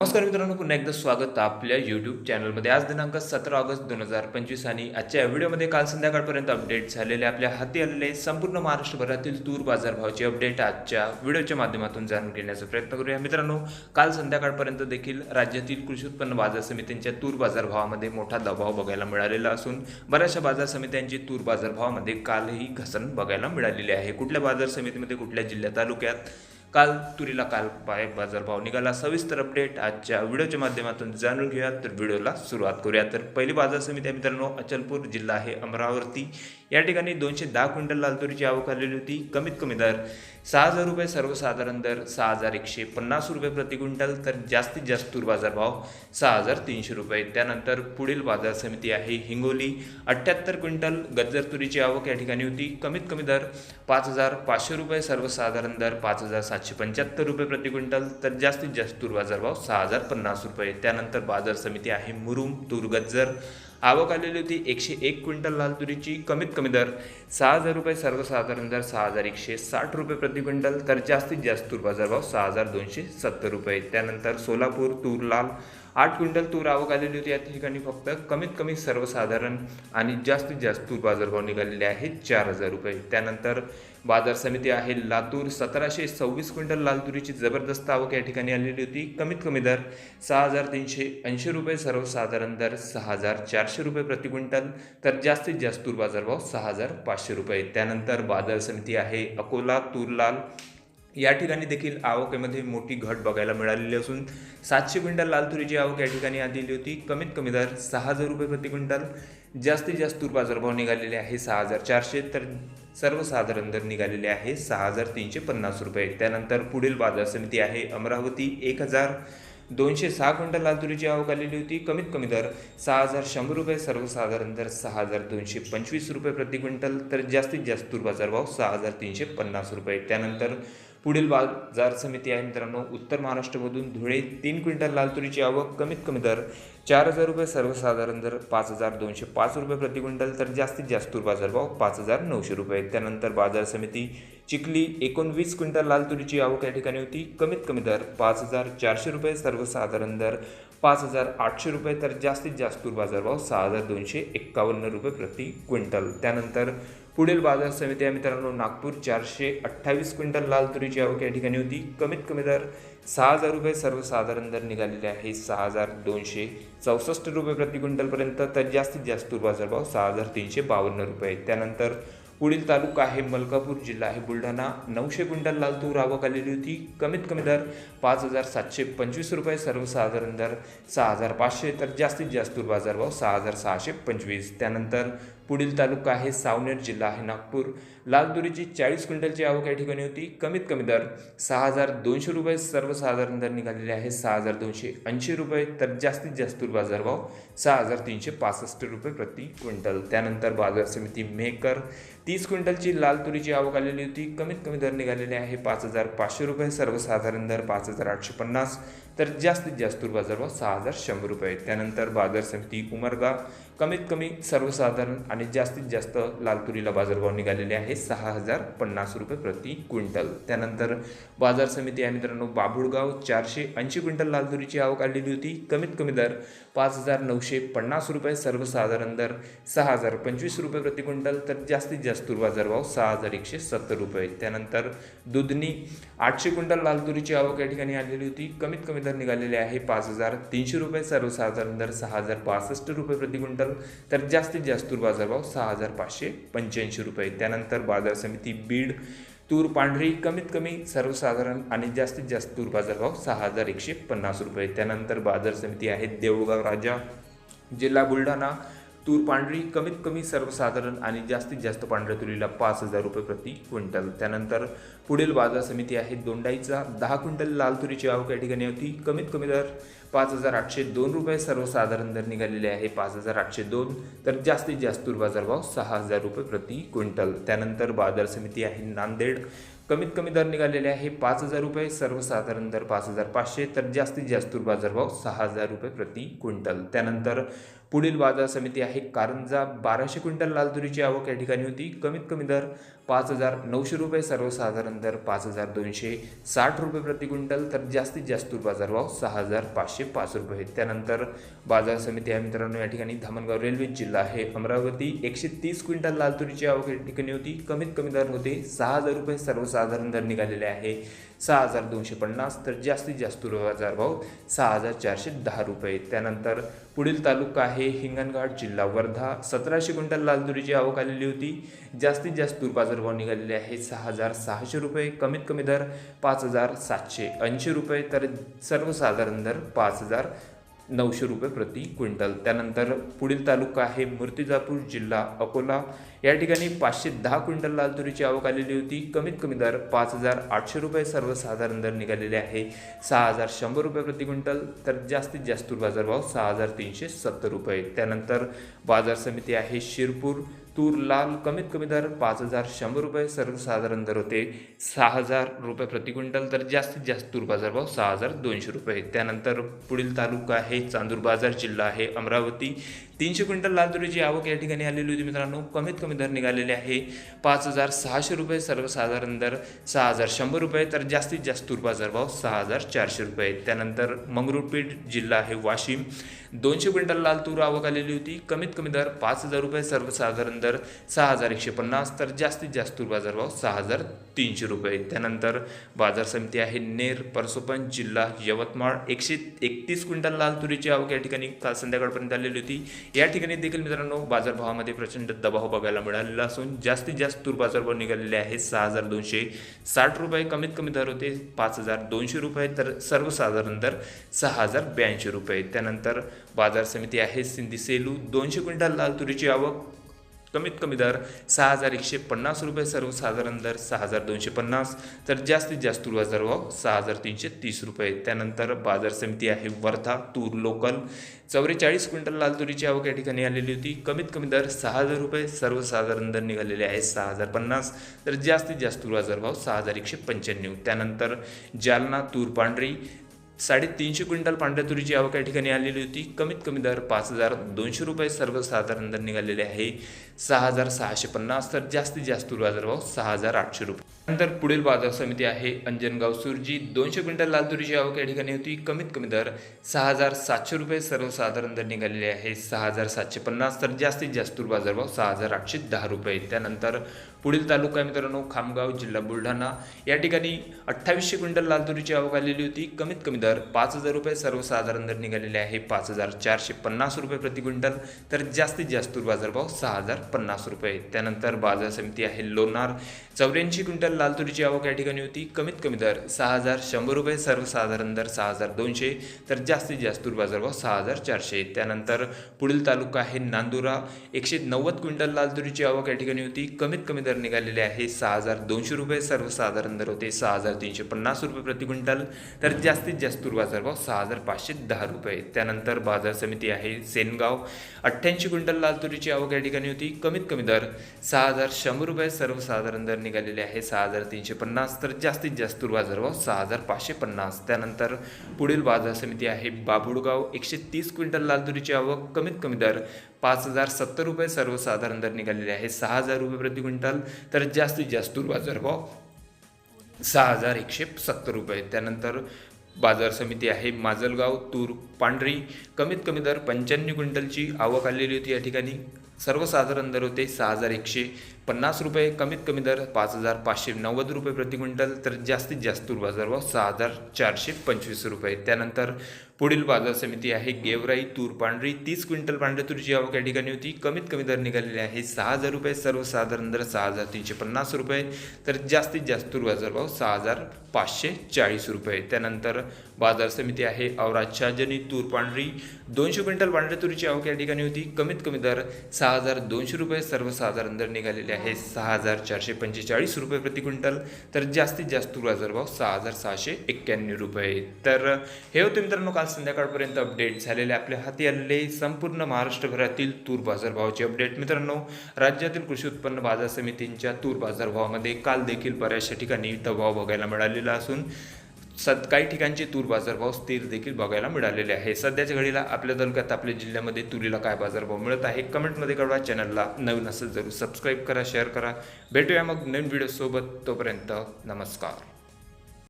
नमस्कार मित्रांनो पुन्हा एकदा स्वागत आपल्या यूट्यूब चॅनलमध्ये आज दिनांक सतरा ऑगस्ट दोन हजार पंचवीस आणि आजच्या व्हिडिओमध्ये काल संध्याकाळपर्यंत अपडेट झालेले आपल्या हाती आलेले संपूर्ण महाराष्ट्रभरातील तूर बाजारभावाची अपडेट आजच्या व्हिडिओच्या माध्यमातून जाणून घेण्याचा प्रयत्न करूया. मित्रांनो काल संध्याकाळपर्यंत देखील राज्यातील कृषी उत्पन्न बाजार समित्यांच्या तूर बाजारभावामध्ये मोठा दबाव बघायला मिळालेला असून बऱ्याचशा बाजार समित्यांची तूर बाजारभावामध्ये कालही घसरण बघायला मिळालेली आहे. कुठल्या बाजार समितीमध्ये कुठल्या जिल्ह्या तालुक्यात काल तुरीला काल पाय बाजारभाव निघाला. सविस्तर अपडेट आजच्या व्हिडिओच्या माध्यमातून जाणून घेऊया तर व्हिडिओला सुरुवात करूया. तर पहिली बाजार समिती आहे मित्रांनो अचलपूर जिल्हा आहे अमरावती. या ठिकाणी दोनशे दहा क्विंटल लाल तुरीची आवक आलेली होती. कमीत कमी दर सहा हजार रुपये सर्वसाधारण दर सहा हजार एकशे पन्नास रुपये प्रति क्विंटल तर जास्तीत जास्त तूर बाजारभाव सहा हजार तीनशे रुपये. त्यानंतर पुढील बाजार समिती आहे हिंगोली. अठ्ठ्याहत्तर क्विंटल गज्जर तुरीची आवक या ठिकाणी होती. कमीत कमी दर पाच हजार पाचशे रुपये सर्वसाधारण दर पाच हजार सातशे पंच्याहत्तर रुपये प्रति क्विंटल तर जास्तीत जास्त तूर बाजारभाव सहा हजार पन्नास रुपये. त्यानंतर बाजार समिती आहे मुरुम तूर गज्जर आवक आलेली होती एकशे एक क्विंटल लाल तुरीची कमीत कमी दर सहा हजार रुपये सर्वसाधारण दर सहा हजार एकशे साठ रुपये प्रति क्विंटल तर जास्तीत जास्त तूर बाजारभाव सहा हजार दोनशे सत्तर रुपये. त्यानंतर सोलापूर तूर लाल आठ क्विंटल तूर आवक आलेली होती. या ठिकाणी फक्त कमीत कमी सर्वसाधारण आणि जास्तीत जास्त तूर बाजारभाव निघालेले आहेत चार हजार रुपये. त्यानंतर बाजार समिती आहे लातूर. सतराशे सव्वीस क्विंटल लाल तुरीची जबरदस्त आवक या ठिकाणी आलेली होती. कमीत कमी दर सहा हजार तीनशे ऐंशी रुपये सर्वसाधारण दर सहा हजार चारशे रुपये प्रति क्विंटल तर जास्तीत जास्त तूर बाजारभाव सहा हजार पाचशे रुपये. त्यानंतर बाजार समिती आहे अकोला तूर लाल या ठिकाणी देखील आवकेमध्ये मोठी घट बघायला मिळालेली असून सातशे क्विंटल लाल तुरीची आवक या ठिकाणी आलेली होती. कमीत कमी दर सहा हजार रुपये प्रति क्विंटल. जास्तीत जास्त तूर बाजारभाव निघालेले आहे सहा हजार चारशे. तर सर्वसाधारण दर निघालेले आहे सहा हजार तीनशे पन्नास रुपये. त्यानंतर पुढील बाजार समिती आहे अमरावती. एक हजार दोनशे सहा क्विंटल लाल तुरीची आवक आलेली होती. कमीत कमी दर सहा हजार शंभर रुपये सर्वसाधारण दर सहा हजार दोनशे पंचवीस रुपये प्रति क्विंटल तर जास्तीत जास्त तूर बाजारभाव सहा हजार तीनशे पन्नास रुपये. त्यानंतर पुढील बाजार समिती आहे मित्रांनो. उत्तर महाराष्ट्रामधून धुळे तीन क्विंटल लाल तुरीची आवक कमीत कमी दर चार हजार रुपये सर्वसाधारण दर पाच हजार दोनशे पाच रुपये प्रति क्विंटल तर जास्तीत जास्त तूर बाजारभाव पाच हजार नऊशे रुपये. त्यानंतर बाजार समिती चिखली एकोणवीस क्विंटल लाल तुरीची आवक या ठिकाणी होती कमीत कमी दर पाच हजार चारशे रुपये सर्वसाधारण दर पाच हजार आठशे रुपये तर जास्तीत जास्त तूर बाजारभाव सहा हजार दोनशे एक्कावन्न रुपये प्रति क्विंटल. त्यानंतर पुढील बाजार समिती आहे मित्रांनो नागपूर चारशे अठ्ठावीस क्विंटल लाल तुरीची आवक या ठिकाणी होती. कमीत कमी दर सहा हजार रुपये सर्वसाधारण दर निघालेले आहे. सहा हजार दोनशे चौसष्ट रुपये प्रति क्विंटलपर्यंत तर जास्तीत जास्त तूर बाजारभाव सहा हजार तीनशे बावन्न रुपये. त्यानंतर पुढील तालुका आहे मलकापूर जिल्हा आहे बुलढाणा. नऊशे क्विंटल लाल तूर आवक आलेली होती. कमीत कमी दर पाच हजार सातशे पंचवीस रुपये सर्वसाधारण दर सहा हजार पाचशे तर जास्तीत जास्त तूर बाजारभाव सहा हजार सहाशे पंचवीस. त्यानंतर पुढील तालुका आहे सावनेर जिल्हा आहे नागपूर. लाल तुरीची चाळीस क्विंटलची आवक या ठिकाणी होती. कमीत कमी दर सहा हजार दोनशे रुपये सर्वसाधारण दर निघालेले आहे सहा हजार दोनशे ऐंशी रुपये तर जास्तीत जास्त बाजारभाव सहा हजार तीनशे पासष्ट रुपये प्रति क्विंटल. त्यानंतर बाजार समिती मेकर तीस क्विंटलची लाल तुरीची आवक आलेली होती. कमीत कमी दर निघालेले आहे पाच हजार पाचशे रुपये सर्वसाधारण दर पाच हजार आठशे पन्नास तर जास्तीत जास्त बाजारभाव सहा हजार शंभर रुपये. त्यानंतर बाजार समिती उमरगा कमीत कमी सर्वसाधारण आणि आणि जास्तीत जास्त लाल तुरीला बाजारभाव निघालेले आहे सहा हजार पन्नास रुपये प्रति क्विंटल. त्यानंतर बाजार समिती आहे मित्रांनो बाभुळगाव चारशे ऐंशी क्विंटल लाल तुरीची आवक आलेली होती. कमीत कमी दर पाच हजार नऊशे पन्नास रुपये सर्वसाधारण दर सहा हजार पंचवीस रुपये प्रति क्विंटल तर जास्तीत जास्त तूर बाजारभाव सहा हजार एकशे सत्तर रुपये. त्यानंतर दुधनी आठशे क्विंटल लाल तुरीची आवक या ठिकाणी आलेली होती. कमीत कमी दर निघालेले आहे पाच हजार तीनशे रुपये सर्वसाधारण दर सहा हजार पासष्ट रुपये प्रति क्विंटल तर जास्तीत जास्त तूर भाव सहा हजार पाचशे पंच्याऐंशी रुपये. त्यानंतर बाजार समिती बीड तूर पांढरी कमीत कमी सर्वसाधारण आणि जास्तीत जास्त तूर बाजारभाव सहा हजार एकशे पन्नास रुपये. त्यानंतर बाजार समिती आहे देऊळगाव राजा जिल्हा बुलढाणा तूर पांढरी कमीत कमी सर्वसाधारण आणि जास्तीत जास्त पांढऱ्या तुरीला पाच हजार रुपये प्रति क्विंटल. त्यानंतर पुढील बाजार समिती आहे दोंडाईचा. दहा क्विंटल लाल तुरीची आवक या ठिकाणी होती. कमीत कमी दर पाच हजार आठशे दोन रुपये सर्वसाधारण दर निघालेले आहे. पाच हजार आठशे दोन तर जास्तीत जास्त तूर बाजारभाव सहा हजार रुपये प्रति क्विंटल. त्यानंतर बाजार समिती आहे नांदेड. कमीत कमी दर निघालेले आहे पाच हजार रुपये सर्वसाधारण दर पाच हजार पाचशे तर जास्तीत जास्त तूर बाजारभाव सहा हजार रुपये प्रति क्विंटल. त्यानंतर पुढील बाजार समिती आहे कारंजा. बाराशे क्विंटल लाल तुरीची आवक या ठिकाणी होती. कमीत कमी दर पाच हजार नऊशे रुपये सर्वसाधारण दर पाच हजार दोनशे साठ रुपये प्रति क्विंटल तर जास्तीत जास्त बाजारभाव सहा हजार पाचशे पाच रुपये त्यानंतर बाजार समिती आहे मित्रांनो या ठिकाणी धामणगाव रेल्वे जिल्हा आहे. अमरावती एकशे तीस क्विंटल लाल तुरीची आवक ठिकाणी होती. कमीत कमी दर होते सहा हजार रुपये सर्वसाधारण दर निघालेले आहे. सहा हजार दोनशे पन्नास तर जास्तीत जास्त तूर बाजार भाव सहा हजार चारशे दहा रुपये. त्यानंतर पुढील तालुका आहे हिंगणघाट जिल्हा वर्धा. सतराशे क्विंटल लालदुरीची आवक आलेली होती. जास्तीत जास्त बाजार बाजारभाव निघालेले आहे सहा हजार सहाशे रुपये. कमीत कमी दर पाच हजार सातशे ऐंशी रुपये. तर सर्वसाधारण दर पाच हजार नऊशे रुपये प्रति क्विंटल. त्यानंतर पुढील तालुका आहे मूर्तिजापूर जिल्हा अकोला. या ठिकाणी पाचशे दहा क्विंटल लाल तुरीची आवक आलेली होती. कमीत कमी दर पाच हजार आठशे रुपये सर्वसाधारण दर निघालेले आहे. सहा हजार शंभर रुपये प्रति क्विंटल तर जास्तीत जास्त बाजारभाव सहा हजार तीनशे सत्तर रुपये. त्यानंतर बाजार समिती आहे शिरपूर तूर लाल कमीत कमी दर पाच हजार शंभर रुपये सर्वसाधारण दर होते सहा हजार रुपये प्रति क्विंटल तर जास्तीत जास्त तूर बाजारभाव सहा हजार दोनशे रुपये. त्यानंतर पुढील तालुका आहे चांदूर बाजार जिल्हा आहे अमरावती. तीनशे क्विंटल लाल तुरीची आवक या ठिकाणी आलेली होती मित्रांनो. कमीत कमी दर निघालेले आहे पाच हजार सहाशे रुपये सर्वसाधारण दर सहा हजार शंभर रुपये तर जास्तीत जास्त तूर बाजारभाव सहा हजार चारशे रुपये. त्यानंतर मंगरुळपीठ जिल्हा आहे वाशिम. दोनशे क्विंटल लाल तूर आवक आलेली होती. कमीत कमी दर पाच हजार रुपये सर्वसाधारण दर सहा हजार एकशे पन्नास तर जास्तीत जास्त तूर बाजारभाव सहा हजार तीनशे रुपये. त्यानंतर बाजार समिती आहे नेर परसोपन जिल्हा यवतमाळ. एकशे एकतीस क्विंटल लाल तुरीची आवक या ठिकाणी काल संध्याकाळपर्यंत आलेली होती. या ठिकाणी देखील मित्रांनो बाजारभावामध्ये प्रचंड दबाव बघायला मिळालेला असून जास्तीत जास्त तूर बाजारभाव निघालेले आहे. सहा हजार दोनशे साठ रुपये कमीत कमी दर होते. पाच हजार दोनशे रुपये तर सर्वसाधारण दर सहा हजार ब्याऐंशी रुपये. त्यानंतर बाजार समिती आहे सिंधी सेलू. दोनशे क्विंटल लाल तुरीची आवक कमीत कमी दर सहा हजार एकशे पन्नास रुपये सर्वसाधारण दर सहा हजार दोनशे पन्नास तर जास्तीत जास्त तूर बाजार भाव सहा हजार तीनशे तीस रुपये. त्यानंतर बाजार समिती आहे वर्धा तूर लोकल. चौवेचाळीस क्विंटल लाल तुरीची आवक या ठिकाणी आलेली होती. कमीत कमी दर सहा हजार रुपये सर्वसाधारण दर निघालेले आहे सहा हजार पन्नास तर जास्तीत जास्त तूर भाव सहा हजार एकशे पंच्याण्णव. त्यानंतर जालना तूर पांढरी. साडेतीनशे क्विंटल पांढऱ्या तुरीची आवक या ठिकाणी आलेली होती. कमीत कमी दर पाच हजार दोनशे रुपये सर्वसाधारण दर निघालेले आहे. सहा हजार सहाशे पन्नास तर जास्तीत जास्त बाजारभाव सहा हजार आठशे रुपये. नंतर पुढील बाजार समिती आहे. अंजनगाव सुरजी दोनशे क्विंटल लाल तुरीची आवक या ठिकाणी होती. कमीत कमी दर सहा हजार सातशे रुपये सर्वसाधारण दर निघालेले आहे. सहा हजार सातशे पन्नास तर जास्तीत जास्त बाजारभाव सहा हजार आठशे दहा रुपये. त्यानंतर पुढील तालुका मित्रांनो खामगाव जिल्हा बुलढाणा. या ठिकाणी अठ्ठावीसशे क्विंटल लाल तुरीची आवक आलेली होती. कमीत कमी दर पाच हजार रुपये सर्वसाधारण दर निघालेले आहे पाच हजार चारशे पन्नास रुपये प्रति क्विंटल. तर जास्तीत जास्त तूर बाजारभाव सहा हजार पन्नास रुपये. त्यानंतर बाजार समिती आहे लोणार. चौऱ्याऐंशी क्विंटल लाल तुरीची आवक या ठिकाणी होती. कमीत कमी दर सहा हजार शंभर रुपये सर्वसाधारण दर सहा हजार दोनशे. तर जास्तीत जास्त तूर बाजारभाव सहा हजार चारशे. त्यानंतर पुढील तालुका आहे नांदुरा. एकशे नव्वद क्विंटल लाल तुरीची आवक या ठिकाणी होती. कमीत कमी दर निघालेले आहे सहा हजार दोनशे रुपये सर्वसाधारण दर होते सहा हजार तीनशे पन्नास रुपये प्रति क्विंटल. तर जास्तीत जास्त तूर बाजारभाव सहा हजार पाचशे दहा रुपये. त्यानंतर बाजार समिती आहे सेनगाव. अठ्ठ्याऐंशी क्विंटल लाल तुरीची आवक या ठिकाणी होती. कमीत कमी दर सहा हजार शंभर रुपये सर्वसाधारण दर निघालेले आहे सहा हजार तीनशे पन्नास. तर जास्तीत जास्त तूर बाजारभाव सहा हजार पाचशे पन्नास. त्यानंतर पुढील बाजार समिती आहे बाबुळगाव एकशे तीस क्विंटल लाल तुरीची आवक कमीत कमी दर पाच हजार सत्तर रुपये सर्वसाधारण दर निघालेले आहे सहा हजार रुपये प्रति क्विंटल. तर जास्तीत जास्त बाजारभाव सहा हजार एकशे सत्तर रुपये. त्यानंतर बाजार समिती आहे माजलगाव तूर पांढरी. कमीत कमी दर पंच्याण्णव क्विंटलची आवक आलेली होती या ठिकाणी. सर्वसाधारण दर होते सहा हजार एकशे पन्नास रुपये कमीत कमी दर पाच हजार पाचशे नव्वद रुपये प्रति क्विंटल तर जास्तीत जास्त बाजार बाजारभाव सहा हजार चारशे पंचवीस रुपये. त्यानंतर पुढील बाजार समिती आहे गेवराई तूर पांढरी तीस क्विंटल पांढरी तुरीची आवक या ठिकाणी होती. कमीत कमी दर निघालेले आहे सहा हजार रुपये सर्वसाधारण दर सहा हजार तीनशे पन्नास रुपये तर जास्तीत जास्त बाजार बाजारभाव सहा हजार पाचशे चाळीस रुपये. त्यानंतर बाजार समिती आहे. औराज शहाजनी तूर पांढरी दोनशे क्विंटल पांढऱ्या तुरीची आवक या ठिकाणी होती. कमीत कमी दर सहा हजार दोनशे रुपये सर्वसाधारण दर निघालेले आहे सहा हजार चारशे पंचेचाळीस रुपये प्रति क्विंटल. तर जास्तीत जास्त तूर बाजारभाव सहा हजार सहाशे एक्क्याण्णव रुपये. तर हे होते मित्रांनो काल संध्याकाळपर्यंत अपडेट झालेले आपल्या हाती आलेले संपूर्ण महाराष्ट्रभरातील तूर बाजारभावाचे अपडेट मित्रांनो राज्यातील कृषी उत्पन्न बाजार समितींच्या तूर बाजारभावामध्ये काल देखील बऱ्याचशा ठिकाणी दबाव बघायला मिळालेला असून सद काही ठिकाणचे तूर बाजारभाव स्थिर देखील बघायला मिळालेले आहे. सध्याच्या घडीला आपल्या तालुक्यात आपल्या जिल्ह्यामध्ये तुरीला काय बाजारभाव मिळत आहे कमेंटमध्ये कळवा. चॅनलला नवीन असेल जरूर सबस्क्राईब करा शेअर करा. भेटूया मग नवीन व्हिडिओसोबत तोपर्यंत नमस्कार.